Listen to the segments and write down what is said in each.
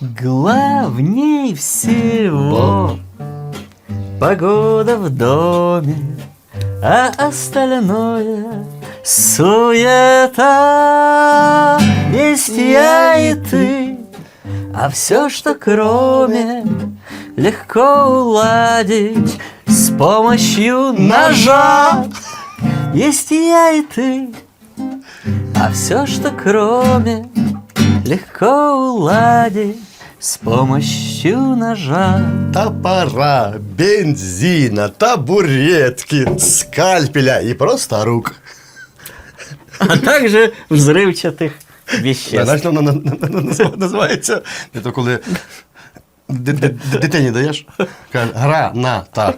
Главней всего погода в доме, а остальное суета. Есть я и ты, а все, что кроме, легко уладить с помощью ножа. Есть я и ты, а все, что кроме, легко уладить с помощью ножа. Топора, бензина, табуретки, скальпеля и просто рук. А также взрывчатых веществ. Знаєш, воно на- на- на- на- називається. Це коли ди- ди- ди- дитині даєш, каже, гра на та.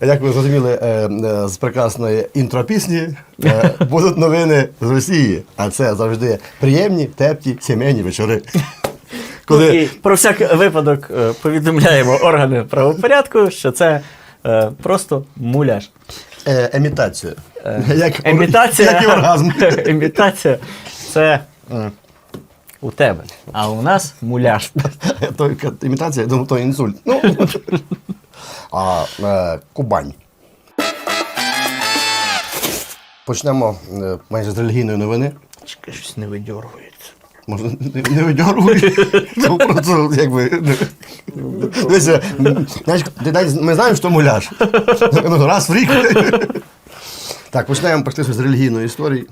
Як ви зрозуміли е, е, з прекрасної інтро пісні, е, будуть новини з Росії, а це завжди приємні, теплі, сімейні вечори. І про всяк випадок повідомляємо органи правопорядку, що це просто муляж. е, емітація. Як, Емітація, як і оргазм. емітація це у тебе, а у нас муляж. То, імітація, я думаю, то інсульт. Ну, а, е, Кубань. Почнемо е, майже з релігійної новини. Щось не видьоргується. Може, не, не видьоргуй. Ну, просто якби. Дивися, знаєш, ти навіть- ми знаємо, що муляж. Ну, Раз в рік. Так, почнемо практично з релігійної історії.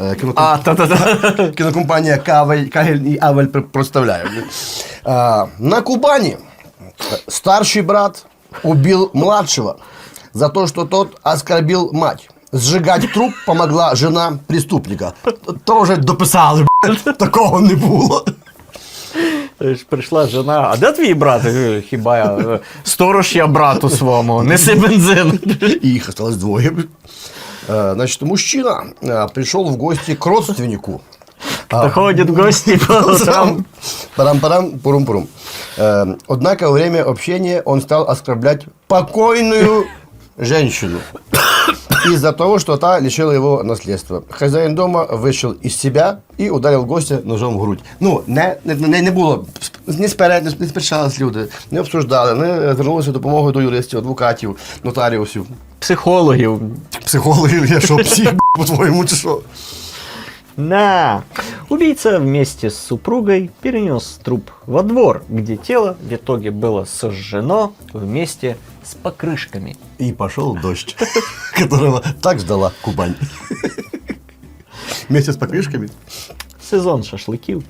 Е, А, та-та-та. Кинокомпания Кавель, Кагель и Авель пр- представляю. А, на Кубани старший брат убил младшего за то, что тот оскорбил мать. Сжигать труп помогла жена преступника. Тоже дописали, такого не було. Прийшла жена, а де твій брат? Е, Хіба я е, сторож я брату своєму, неси бензин. И их осталось двое. Э, Значит, мужчина э, пришел в гости к родственнику. Приходять гості по утрам. Парам-парам, пурум-пурум. Э, Однако во время общения он стал оскорблять покойную женщину. Из-за того, что та лишила его наследства. Хозяин дома вышел из себя и ударил гостя ножом в грудь. Ну, не, не, не, не було, не сперед, не, сперечались люди, не обсуждали, не звернулися допомогою до юристів, адвокатів, нотаріусів, Психологів. психологів, я що, псих, по-твоєму, чи що? Да. Убийца вместе с супругой перенес труп во двор, где тело в итоге было сожжено вместе с покрышками. И пошел дождь, которого так ждала Кубань. Вместе с покрышками. Сезон шашлыків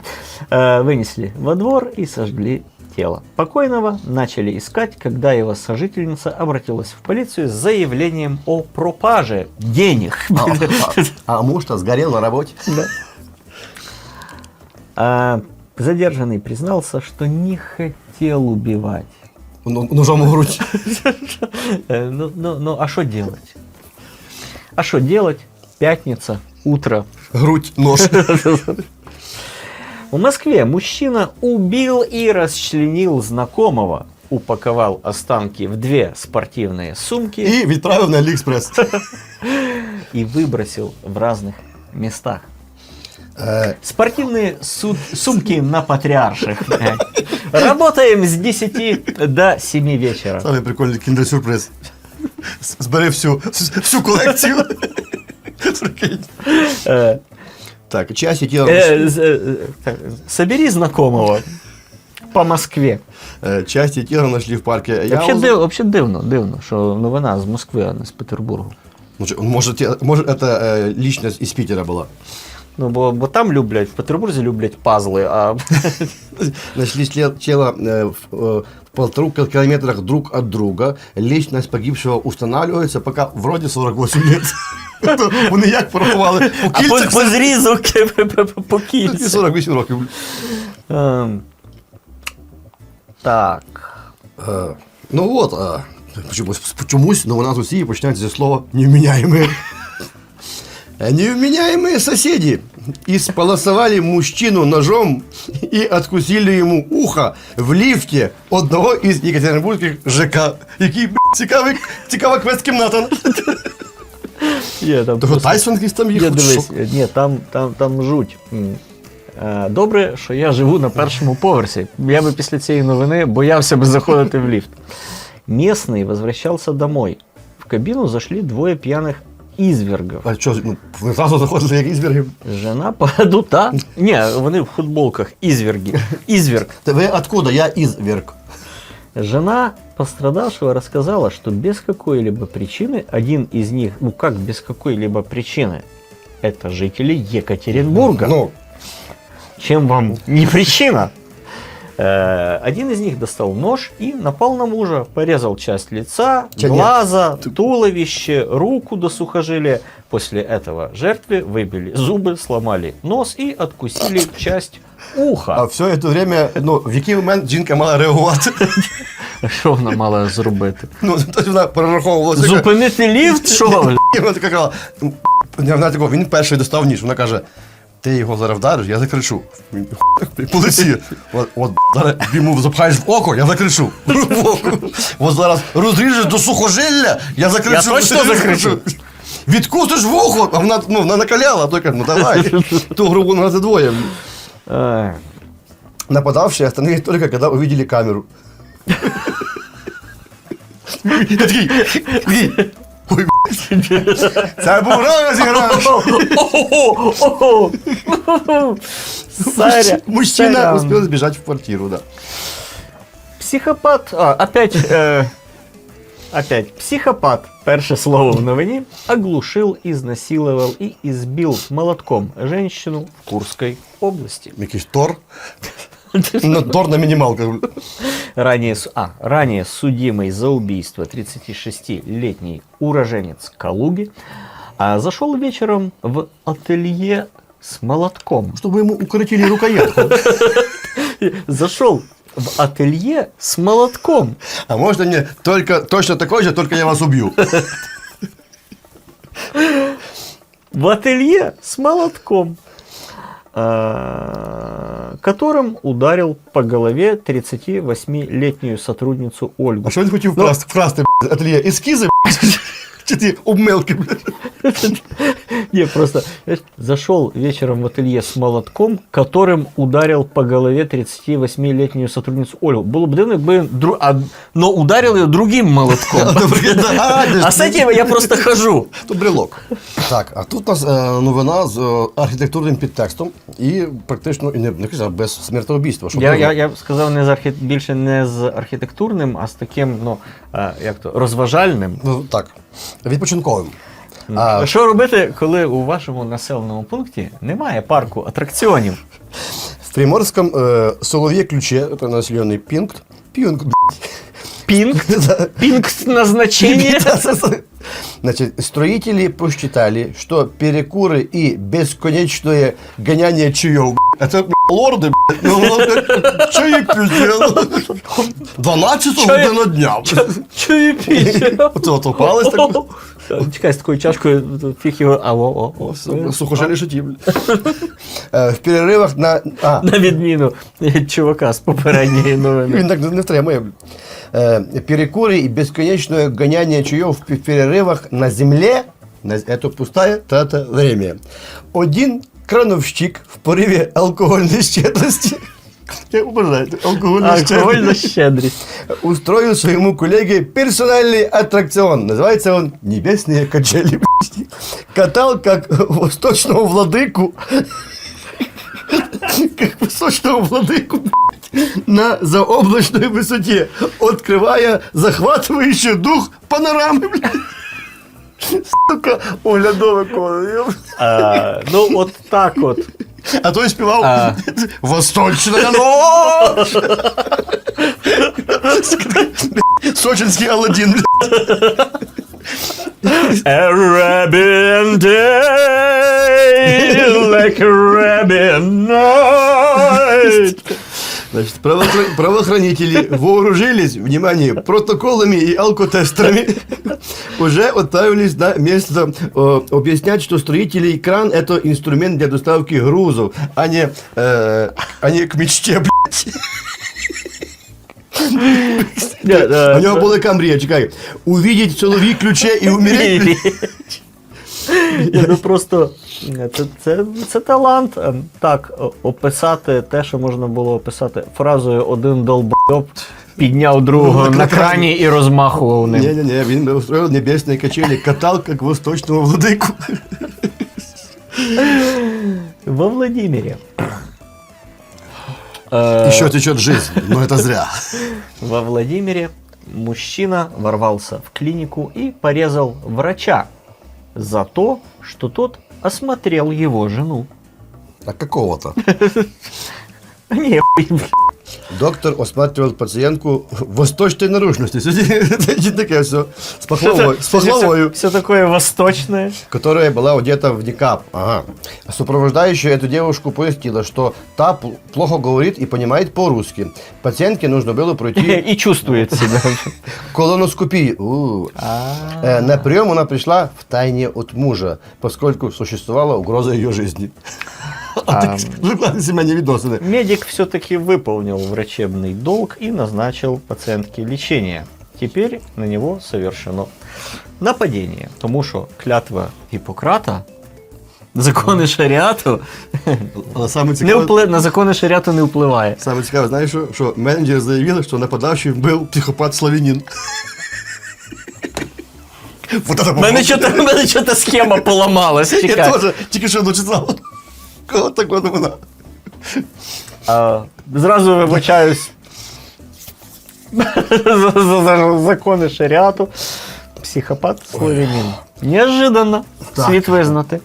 э, вынесли во двор и сожгли тело. Покойного начали искать, когда его сожительница обратилась в полицию с заявлением о пропаже денег. А, а- а муж-то сгорел на работе. Да. А задержанный признался, что не хотел убивать. Ну, Ножом в грудь. Э, Ну, ну, ну, а что делать? А что делать? Пятница, утро. Грудь, нож. В Москве мужчина убил и расчленил знакомого, упаковал останки в две спортивные сумки И відправив на Алиэкспресс. и выбросил в разных местах. Е, Спортивные су- сумки на патриарших. блядь. Работаем с 10 до 7 вечера. Самий прикольний кіндер-сюрприз. З- Збери всю, всю колекцію. Прикинь. Э, Так, часті тіла, э, з- э, так, Собери знакомого по Москве. е, часті тіла знайшли в парку. Вообще, див, вообще дивно, дивно, що новина з Москви, а не з Петербургу. Может, те- может, это э, личность из Питера была. Ну, бо, бо там люблять, в Петербурзі люблять пазли, а Нашли след- тело э, в, э, в полтору кил- километрах друг от друга. Личность погибшего устанавливается, пока вроде 48 лет. То Вони як порахували? По а по, кільцях по все- зрізу по Тоді кільцю. 48 років. Ем, Так. Е, Ну от, а, чомусь, чомусь новина з Росії починається зі слова «невменяемые». Э, Невменяемые соседи исполосовали мужчину ножом и откусили ему ухо в лифте одного із Екатеринбурзьких ЖК. Який, б**, цікавий, цікава квест-кімната. Є, там Того просто- Тайсон якийсь там Ні, їхав. чи дивись, що? ні, там, там, там жуть. М. Е, Добре, що я живу на першому поверсі. Я би після цієї новини боявся би заходити в ліфт. Местный возвращался домой. В кабину зашли двое пьяных извергов. А що, ну, ви зразу заходили як ізберги? Жена подута. Ні, вони в футболках. Изверги. Изверг. Та ви откуда? Я ізверг. Жена пострадавшего рассказала, что без какой-либо причины один из них, ну как без какой-либо причины, это жители Екатеринбурга. Ну, Чем вам не причина? Э, Один из них достал нож и напал на мужа, порезал часть лица, Чё, нет? глаза, туловище, руку до сухожилия. После этого жертве выбили зубы, сломали нос и откусили часть а уха. все це время, ну, в який момент жінка мала реагувати? Що вона мала зробити? Ну, тобто вона перераховувала. Зупинити ліфт? Що? бля? І вона така казала, «Ну, вона такого, він перший достав ніж. Вона каже, ти його зараз вдариш, я закричу. Він по лиці. От, от зараз йому запхаєш в око, я закричу. В око. От зараз розріжеш до сухожилля, я закричу. Я точно закричу. Відкусиш в ухо, а вона, ну, вона накаляла, а той каже, ну давай. Ту грубу на двоє. Нападавшие остановились только когда увидели камеру. Я такий, такий, ой, блядь, це був розіграш. Ого, ого. Саря. Мужчина Саря. успел сбежать в квартиру, да. Психопат. А, опять. э, опять. Психопат. Перше слово в новині. Оглушил, изнасиловал и избил молотком женщину в Курской области. Якийсь Тор. Ну, Тор на мінімалках. Ранее, су- а, ранее судимый за убийство 36-летний уроженец Калуги а, зашел вечером в ателье с молотком. Щоб йому укоротили рукоятку. Зашел в ателье с молотком. А можна мені только, точно такой же, только я вас убью. в ателье с молотком, а, Которым ударил по голове 38-летнюю сотрудницу Ольгу. А что хотів Ну. вкрасти, вкрасти блядь, блядь? Чи ті обмелки, блядь? Не, просто знаешь, зашел вечером в ателье с молотком, которым ударил по голове 38-летнюю сотрудницу Ольгу. Было бы дивно, якби він дру... а, но ударил ее другим молотком. А с этим я просто хожу. То брелок. Так, а тут у нас е, новина з е, архітектурним підтекстом і практично і не, не кажу, без смертоубійства. щоб Я, було. я, я б сказав не з архі... більше не з архітектурним, а з таким, ну, а, як то, розважальним. Ну, так, відпочинковим. А, Що робити, коли у вашому населеному пункті немає парку атракціонів? в Приморском э, Соловье ключе, это населенный пункт, пункт, Пінкт? да. Пінкт назначення? Значит, строители посчитали, что перекуры и бесконечное гоняние чаев, это б***ь, лорды, б***ь, ну, ну, б***ь, чаи пиздец. 12 Чаї- година дня. Чую пісню. Оце от упалось так. Чекай, з такою чашкою фіг його. А, о, о, о. Сухожелі шуті. Е, В переривах на... А, На відміну від чувака з попередньої новини. Він так не втримує. Е, перекури і безконечне гоняння чайов в пе- переривах на земле, на, это пустая трата время. Один крановщик в пориві алкогольної щедрості, я обожаю, алкогольна Алкогольна щедрість, щедрість. устроил своему коллеге персональный аттракцион. Называется он «Небесные качели». Катал как восточного владыку как восточного владыку на заоблачной высоте, открывая захватывающий дух панорамы. блядь. Сука, оглядове коло. йо. А, ну, от так от. А той співав А. Восточная ночь. Сочинский Аладдин. блядь. Arabian day, like Arabian night. Значит, правоохран- правоохранители вооружились, внимание, протоколами и алкотестерами. Уже отправились на место э, объяснять, что строителей кран это инструмент для доставки грузов, а не, э, а не к мечте, блядь. Е, У нього були камрія, чекай. Увидеть в соловій ключе і умереть. Ні, ну просто це, це, це талант. е, Так, описати те, що можна було описати фразою один долбойоб підняв другого на крані і розмахував ним. Не-не-не, він устроил небесные качели, катал, как восточного владыку. Во Владимире. Э, Еще течет жизнь, но это зря. Во Владимире мужчина ворвался в клинику и порезал врача за то, что тот осмотрел его жену. А какого-то? Не, блин, Доктор осматривал пациентку восточной наружности. Такая все с пахлавой, с пахлавою, Все такое восточное. которая была одета в никап. Ага. Сопровождающая эту девушку пояснила, что та пл- плохо говорит и понимает по-русски. Пациентке нужно было пройти И чувствует себя. колоноскопию. У. А, Э, На прием она пришла в тайне от мужа, поскольку существовала угроза ее жизни. А ты выкладывай семейные видосы. Медик все-таки выполнил врачебный долг и назначил пациентке лечение. Теперь на него совершено нападение. Тому що клятва Гіппократа, закони шаріату Але саме не цікаве, впли... на закони шаріату не впливає. саме цікаве, знаєш, що, що менеджер заявила, що нападавший був психопат-славянин. Вот это У мене чого-то, в мене чого-то схема поламалась. Я Чекай. теж тільки що дочитав. Кого такого вона? А, зразу вибачаюсь за, за- за закони шаріату. Психопат славянин. Неожиданно. Так. Світ визнати.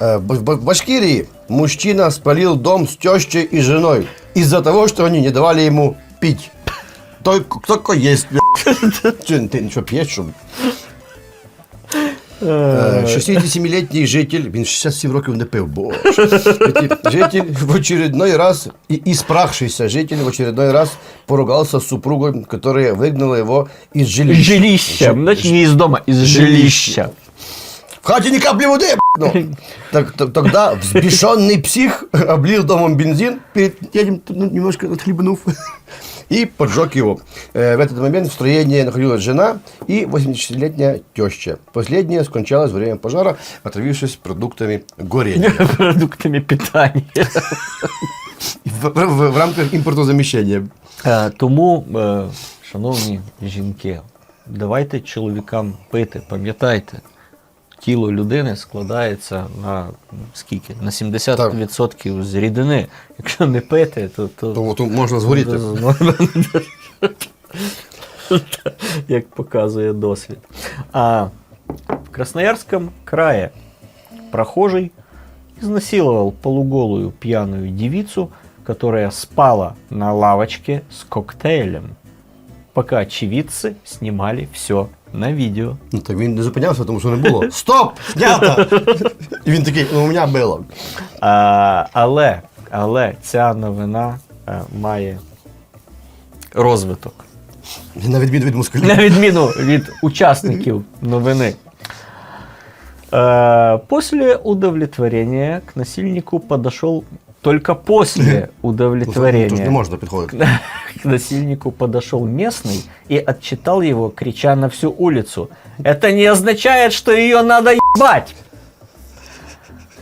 Э, В в Башкирии мужчина спалил дом с тещей и женой из-за того, что они не давали ему пить. Только, только есть, блядь. Че, Ты что, пьешь, что ли? Е, 67-летний житель, він 67 років не пив, боже. Житель- в очередной раз, и испрахшийся житель в очередной раз поругался с супругой, которая выгнала его из жилища. Жилища. Значит, не из дома, из жилища. В хате ни капли воды, ну. так, т- Тогда взбешенный псих облил домом бензин, перед этим ну, немножко отхлебнув, и поджег его. Э, В этот момент в строении находилась жена и 86-летняя теща. Последняя скончалась во время пожара, отравившись продуктами горения Продуктами питання. в, в- в рамках импортозамещения. Е, Тому, е, шановні жінки, давайте чоловікам пити, пам'ятайте. Тіло людини складається на скільки? На 70% з рідини. Якщо не пити, то, то, То, то можна згоріти. як показує досвід. А в Красноярском крае прохожий изнасиловал полуголую пьяную девицу, которая спала на лавочке с коктейлем, пока очевидцы снимали все на видео. Ну, так він не зупинявся, тому що не було. Стоп! Знято! І він такий, ну у мене було. А, але, але ця новина е, має розвиток. На відміну від москалів. На відміну від участників новини. Э, После удовлетворения к насильнику подошел только после Тож не удовлетворения. можна підходити. К насильнику подошел местный и отчитал его, крича на всю улицу. Это не означает, что ее надо ебать.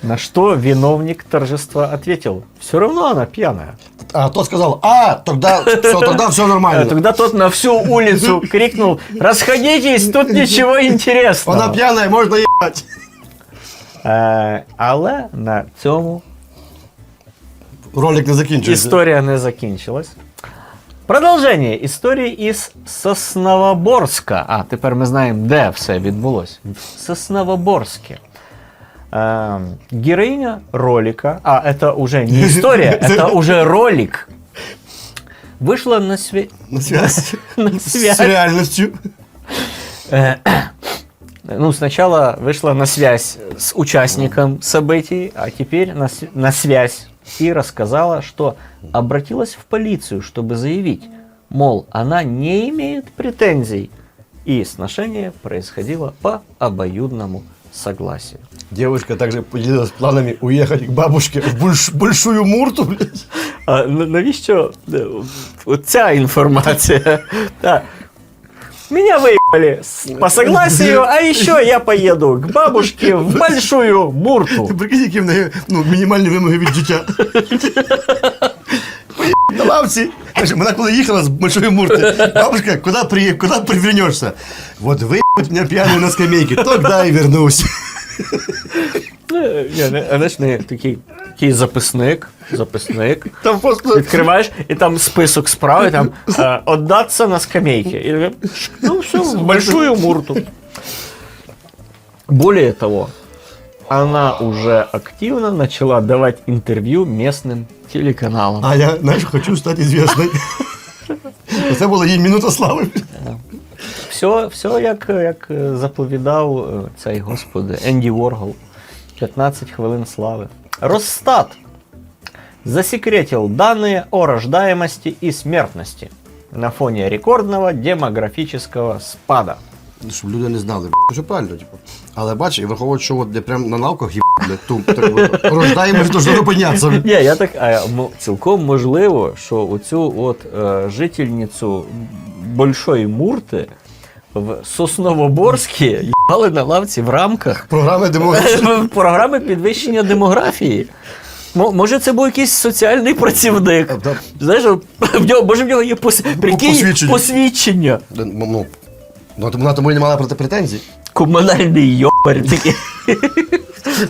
На что виновник торжества ответил, все равно она пьяная. А тот сказал, а, тогда все, тогда все Э, нормально. Тогда тот на всю улицу крикнул, расходитесь, тут ничего интересного. Вона п'яна, можна їбати. Е, але на цьому Ролик не закінчується. історія не закінчилась. Продовження історії із Сосновоборська. А, тепер ми знаємо, де все відбулося. В Сосновоборске. Е, героиня ролика, а это уже не история, это уже ролик, вышла на, све- На связь. на З связь. реальністю. Э, Ну, сначала вышла на связь с участником событий, а теперь на, с- на связь и рассказала, что обратилась в полицию, чтобы заявить, мол, она не имеет претензий. И сношение происходило по обоюдному согласию. Девушка также поделилась планами уехать к бабушке в больш- большую мурту, блядь. А на- навіщо е, ця інформація? Та, Меня выебали с- по согласию, а еще я поеду к бабушке в большую мурту. Ти прикинь, які в неї ну, мінімальні вимоги від життя. На лавці. Каже, Вона коли їхала з большої мурти, бабушка, куди, при, куди привернешься? Вот выебать меня пьяную на скамейке, тогда и вернусь. Ну, я не- Знаєш, не такий, такий записник, Записник. Там просто... Відкриваєш, і там список справ, і там е, «Отдаться на скамейке. І, ну все, в большую мурту. Более того, она уже активно начала давать интервью местным телеканалам. А я, знаєш, хочу стати известной. Це була їй минута слави. Все, все як, як е, заповідав е, цей господи Енді Воргол. 15 хвилин слави. Росстат засекретил данные о рождаемости и смертности на фоне рекордного демографического спада. Щоб люди не знали, що правильно, типу. Але бач, і враховують, що от де прям на лавках їб, ту, так, от, рождаємо, що должно піднятися. Ні, я так а, цілком можливо, що оцю от е, жительницю Большої Мурти в Сосновоборській їбали на лавці в рамках Програми демографії. програми підвищення демографії. Мо- Може, це був якийсь соціальний працівник. Знаєш, в нього, може, в нього є пос... прикинь, посвідчення. посвідчення. Ну, ну, вона тому і не мала проти претензій. Комунальний йопер такий.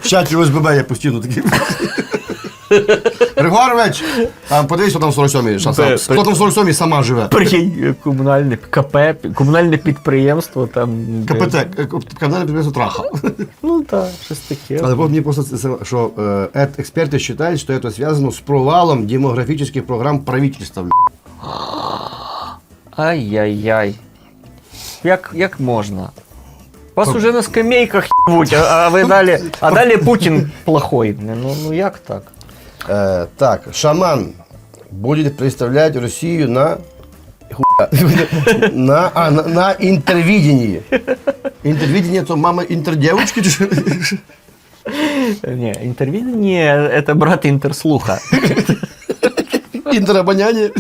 В чаті ОСББ я постійно такий. Григорович, там подивись, хто там в 47-й. що сам- Хто там в 47-й сама живе. Прикинь, комунальне КП, комунальне підприємство там. де- КПТ, е, комунальне підприємство Траха. Ну так, щось таке. Але мені просто це- це, що е, ет- експерти вважають, що це зв'язано з провалом демографічних програм правительства. Ай-яй-яй. Як, як можна? Вас уже на скамейках ебуть, а, а ви далі. А далі Путін плохой. Ну, ну як так? Э, так, шаман будет представлять Россию на на, а, на, на интервидении. Интервидение то мама интердевочки? Не, интервидение это брат интерслуха. Интеробоняние.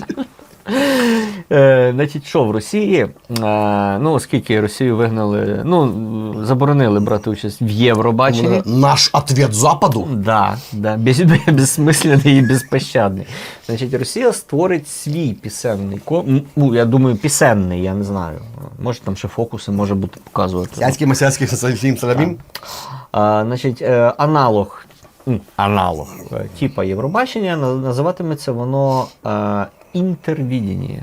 Е, значить, що в Росії? Е, ну, оскільки Росію вигнали, ну, заборонили брати участь в Євробаченні. Наш ответ Западу. Да, да, без, безсмисленний і безпощадний. Значить, Росія створить свій пісенний. Ну, я думаю, пісенний, я не знаю. Може там ще фокуси може бути показувати. Сядьки масяцький салим саламим. А, значить, е, аналог, аналог типа Євробачення називатиметься воно інтервідіння.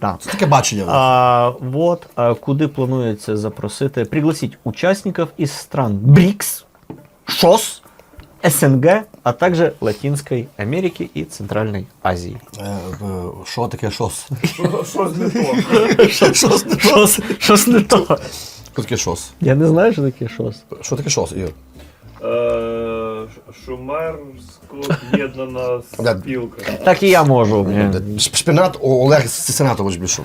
Так. Це таке бачення. А, вот, а, куди планується запросити, пригласить участников из стран БРИКС, ШОС, СНГ, а также Латинской Америки и Центральной Азии. Е, е, Що таке шос? Щось не то. Шос не то. ШОС, ШОС не то. Що таке шос? Я не знаю, що таке ШОС. Що таке шос, Ігор? Е, Шумерсько об'єднана Да. спілка. Так і я можу. Ш- Шпинат О- Олег Сенатович більшов.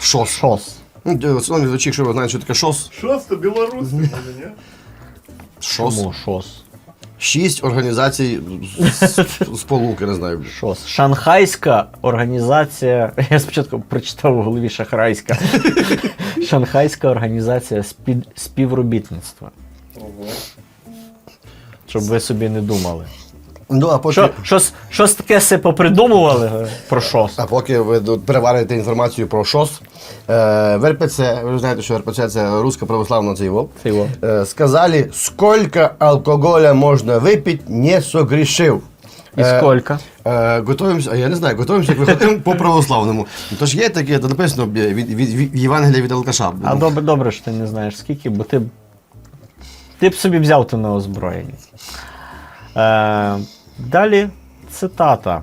Шос. ШОС. Ну, е, Шановні глядачі, якщо ви знаєте, що таке шос, Щось то білоруське, може, ні? шос. ШОС? Шість організацій з- сполуки, не знаю. ШОС. Шанхайська організація. Я спочатку прочитав у голові шахрайська. Шанхайська організація спів- співробітництва. Ого. Щоб ви собі не думали. Ну, а поки, Що, щось, щось таке се попридумували про ШОС? а поки ви переварите інформацію про ШОС, е, в РПЦ, ви знаєте, що РПЦ це Руська православна цейво, Це е, сказали, сколько алкоголя можна випити, не согрішив. І Е, скільки? Е, готуємося, а я не знаю, готуємося, як виходимо по православному. Тож є таке, то написано від, від, від, від Євангелія від Алкаша. А добре, добре, що ти не знаєш скільки, бо ти. Ти б собі взяв то на озброєння. Е, далі цитата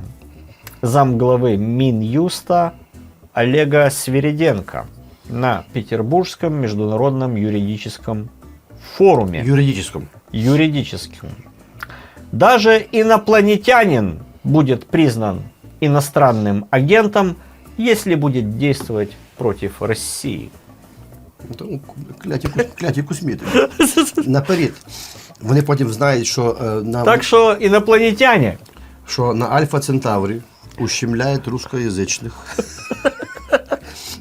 замглави Мін'юста Олега Свириденко на Петербургском международном юридическом форуме. Юридическом. юридическим. Даже инопланетянин будет признан иностранным агентом, если будет действовать против России. Ну, Кляті, кусміти. Наперед. Вони потім знають, що, е, на, Так что инопланетяне, що на Альфа Центаврі ущемляють русскоязичних.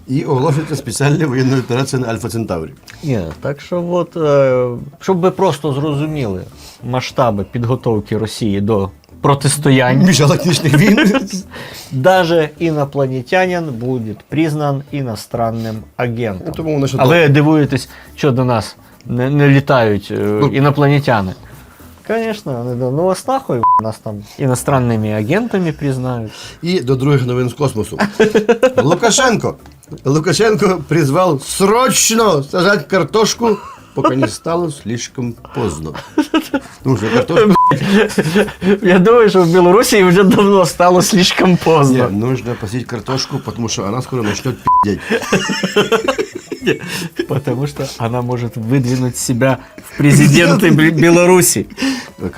І оголошується спеціальна воєнна операція на Альфа Центаврі. Ні, так що от, е, щоб ви просто зрозуміли масштаби підготовки Росії до протистоянь, Міжгалактичних війн. даже інопланетянин буде признан іностранним агентом. Тому вони ще А ви дивуєтесь, що до нас не, не літають е, інопланетяни. Звісно, вони до ну вас нахуй, нас там іностранними агентами признають. І до других новин з космосу. Лукашенко. Лукашенко призвал срочно сажать картошку, пока не стало слишком поздно. Ну, что картошку Я думаю, що в Білорусі вже давно стало слишком поздно. нужно посадить картошку, потому что она скоро начнет пиздеть. Потому что она может выдвинуть себя в президенты Бе- Беларуси.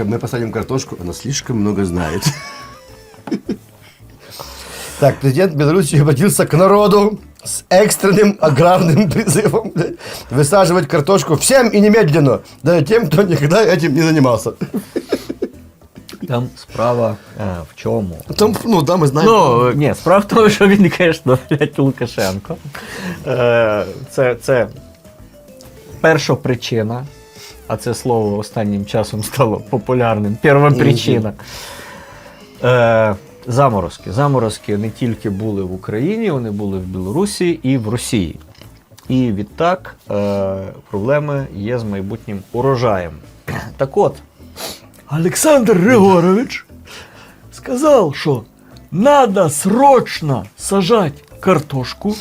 Мы посадим картошку, она слишком много знает. Так, президент Беларуси обратился к народу с экстренным аграрным призывом блядь, высаживать картошку всем и немедленно, даже тем, кто никогда этим не занимался. Там справа е, в чому? Там, ну, там мы знаем. Ну, ні, справа в тому, що він, звісно, блядь, Лукашенко. Е, це, це перша причина, а це слово останнім часом стало популярним. Перша причина. Е, заморозки. Заморозки не тільки були в Україні, вони були в Білорусі і в Росії. І відтак е, проблеми є з майбутнім урожаєм. Так от, Александр Григорович сказал, что надо срочно сажать картошку,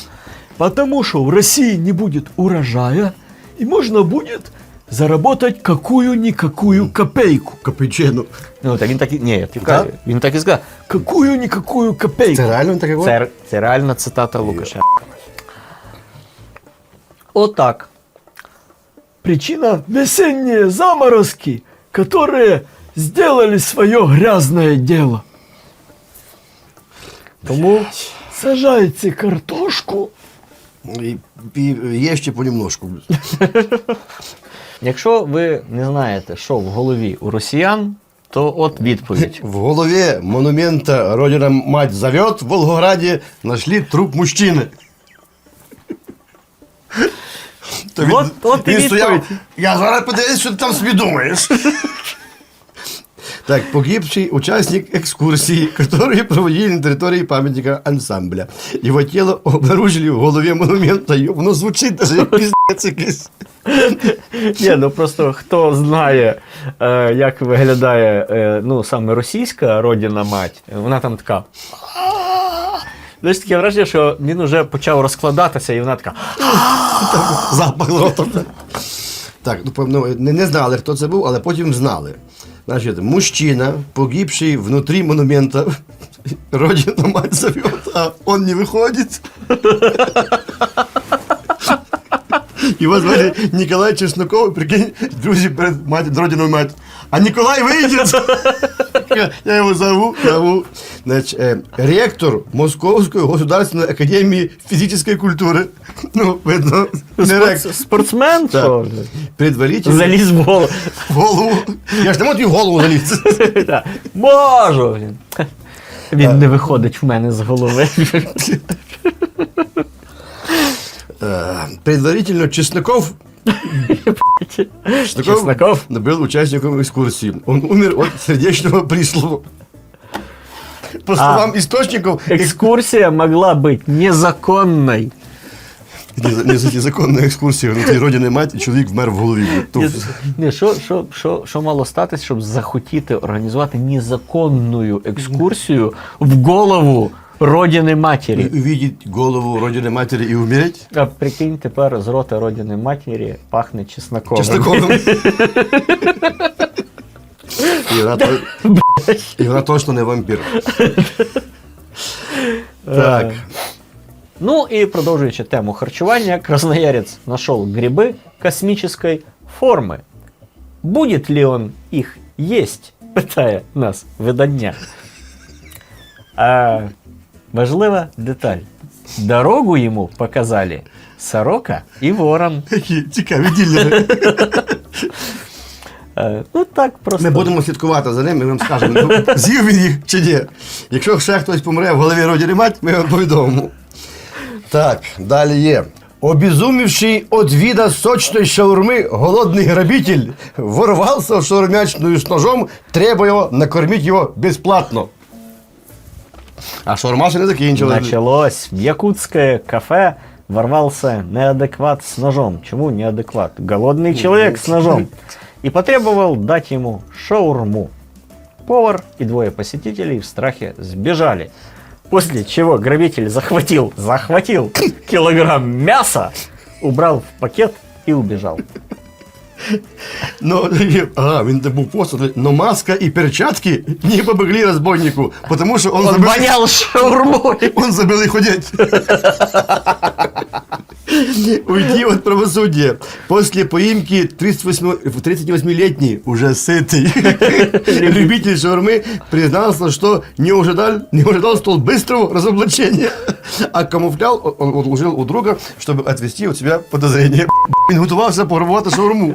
потому что в России не будет урожая, и можно будет заработать какую-никакую копейку. Капучино. ну так він так і. Ні, я тобі кажу, він так і сказав. Какую-никакую копейку. Це реально таке? було? Це, це реальна цитата Лукашенка. Отак. Причина – весенние заморозки, которые сделали свое грязное дело. Тому Сажайте картошку, І, і є ще понемножку. Якщо ви не знаєте, що в голові у росіян, то от відповідь. В голові монумента «Родина мать зовет» в Волгограді знайшли труп мужчини. То От- от і він стояв, я зараз подивлюсь, що ти там собі думаєш. Так, погибший участник экскурсии, который проводили на территории памятника ансамбля. Его тело обнаружили в голове монумента. Ё- Воно звучить даже як піздець якийсь. Ні, ну просто хто знає, е, як виглядає е, ну, саме російська родина мать, вона там така. Знаєш, таке враження, що він вже почав розкладатися, і вона така. Запах ротом. Так, ну, певно, не, не знали, хто це був, але потім знали. Значить, мужчина, погибший внутри монумента, родину мать зовет, а он не выходит. Его звали Николай Чесноков, прикинь, друзі перед мать, родиною мать. А Николай выйдет Я его зову, зову. Значит, э, ректор Московской государственной академии физической культуры. Ну, видно, не Спорт- ректор. Спортсмен? Так. Що? Предварительно Заліз в голову. в голову. Я ж не можу і в голову залізти. Так, Можу. блін. Він не виходить в мене з голови. Э, Предварительно Чесноков Чесноков? был участником экскурсии. Он умер от сердечного приступа. По словам источников, экс- Экскурсия могла быть незаконной. Нез- нез- незаконная экскурсия внутри родины мать, і чоловік вмер в голові. То- Ні, що, що, що, що мало статись, щоб захотіти організувати незаконну екскурсію в голову родини матері? Увидеть голову родини матері і умереть? А прикинь, тепер з рота родини матері пахне чесноковим. Чесноковим. І вона, то- і вона точно не вампір. Так. Ну и продолжуючи тему харчевания, красноярец нашел грибы космической формы. Будет ли он их есть? Питає нас видання. А, важлива деталь. Дорогу ему показали сорока и ворон. Які цікаві ділери. Е, ну так просто. Ми будемо слідкувати за ним, ми вам скажемо, ну, з'їв він їх чи ні. Якщо ще хтось помре в голові родини мать, ми вам повідомимо. Так, далі є. Обезумевший от вида сочной шаурмы голодный грабитель ворвался в шаурмячную с ножом, требуя накормить его бесплатно. А шаурма ще не. Началось. В якутское кафе ворвался неадекват с ножом. Чему неадекват? Голодный человек с ножом. И потребовал дать ему шаурму. Повар и двое посетителей в страхе сбежали. После чего грабитель захватил, захватил килограмм мяса, убрал в пакет и убежал. Но, ага, він був посланий, но маска и перчатки не помогли разбойнику, потому что он, Он забыл, вонял шаурмой. он забыл их одеть. Уйти от правосудия. После поимки 38 38-летний, уже сытый, любитель шаурмы признался, что не ожидал, не ожидал столь быстрого разоблачения, а камуфлял он отложил у друга, чтобы отвести от себя подозрения. Він готувався пограбувати шаурму.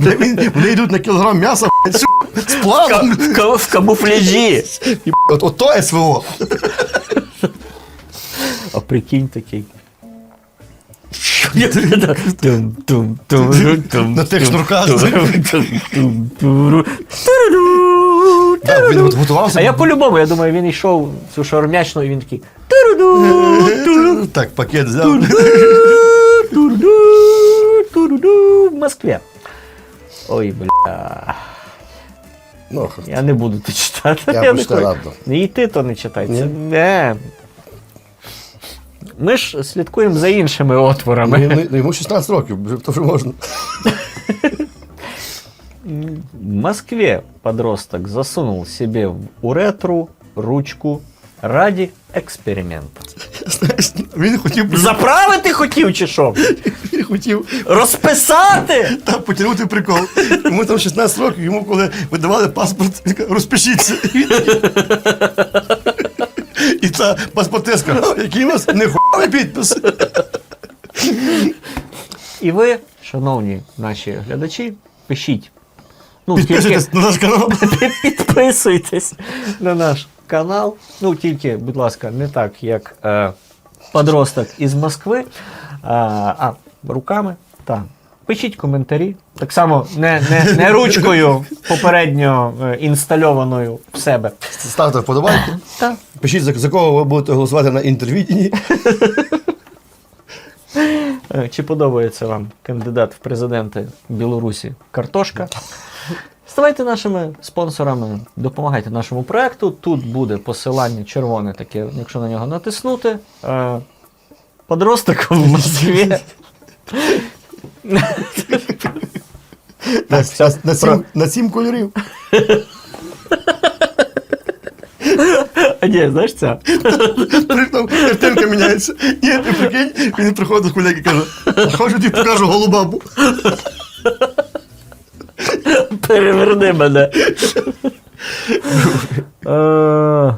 Він- Вони йдуть на кілограм м'яса з планом. В ка- В камуфляжі. От, от то СВО. А прикинь такий. На тих шнурках. Так, він от готувався. А я по-любому, я думаю, він йшов цю шаурмячну, і він такий. «Туру-ду, Так, пакет взяв. туру-ду, туру-ду» в Москві. Ой, бля. Ну, Я не буду це читати. Я не прочитаю, хочу. І ти то не читай. Це не. Ми ж слідкуємо за іншими отворами. Ну, ну, йому 16 років, то вже можна. В Москве подросток засунул себе в уретру ручку ради експерименту. Знаєш, він хотів, Заправити хотів чи що? він хотів Розписати? та, потягнути прикол. Йому там 16 років, йому коли видавали паспорт, він каже, розпишіться. І він- І та паспортистка, «О, який у вас нехуй підпис. І ви, шановні наші глядачі, пишіть. Ну, тільки Підписуйтесь на наш канал. підписуйтесь на наш канал. Ну, тільки, будь ласка, не так, як е, подросток із Москви, а, а руками. Так. Пишіть коментарі. Так само не, не, не ручкою попередньо е, інстальованою в себе. Ставте вподобайку. Так. Пишіть, за, за кого ви будете голосувати на інтервіденні. Е, Чи подобається вам кандидат в президенти Білорусі Картошка? Ставайте нашими спонсорами, допомагайте нашому проекту. Тут буде посилання червоне таке, якщо на нього натиснути. Е, Подросток в Москві. На, сім, на сім кольорів. А ні, знаєш це? Там картинка міняється. Ні, ти прикинь, він приходить до і каже, хочу тобі покажу голубабу. Переверни мене. Е,